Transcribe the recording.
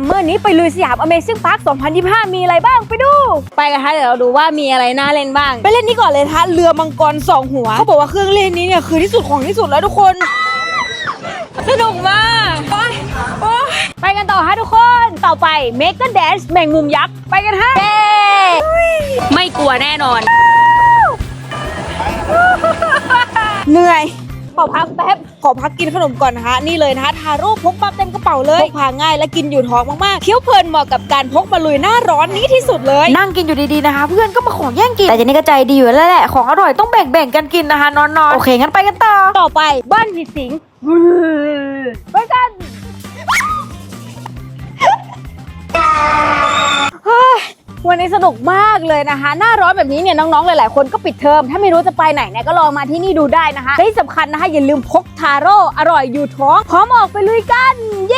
ซัมเมอร์นี้ไปลุยสยาม Amazing Park 2025 มีอะไรบ้างไปดู ไปกันคะเดี๋ยวเราดูว่ามีอะไรน่าเล่นบ้าง ไปเล่นนี้ก่อนเลยนะคะเรือมังกรสองหัวเขาบอกว่าเครื่องเล่นนี้เนี่ยคือที่สุดของที่สุดแล้วทุกคน สนุกมากโอ๊ยโอ๊ยไปกันต่อฮะทุกคนต่อไป Make a Dance แมงมุมยักษ์ไปกันฮะไม่กลัวแน่นอน เหนื่อย ขอพักแป๊บ ขอพักกินขนมก่อนนะคะ นี่เลยนะคะทาโร่พกมาเต็มกระเป๋าเลย พกพาง่ายและกินอยู่ท้องมากๆเคี้ยวเพลินเหมาะกับการพกมาลุยหน้าร้อนนี้ที่สุดเลย นั่งกินอยู่ดีๆนะคะ เพื่อนก็มาของแย่งกิน แต่เจนนี่ก็ใจดีอยู่แล้วแหละ ของอร่อยต้องแบ่งๆกันกินนะคะนอนๆ โอเคงั้นไปกันต่อ ต่อไปบ้านผีสิง วันนี้สนุกมากเลยนะคะ หน้าร้อนแบบนี้เนี่ยน้องๆ หลายๆ คนก็ปิดเทอม ถ้าไม่รู้จะไปไหนเนี่ยก็ลองมาที่นี่ดูได้นะคะที่สำคัญนะคะอย่าลืมพกทาโร่อร่อยอยู่ท้องพร้อมออกไปลุยกัน เย้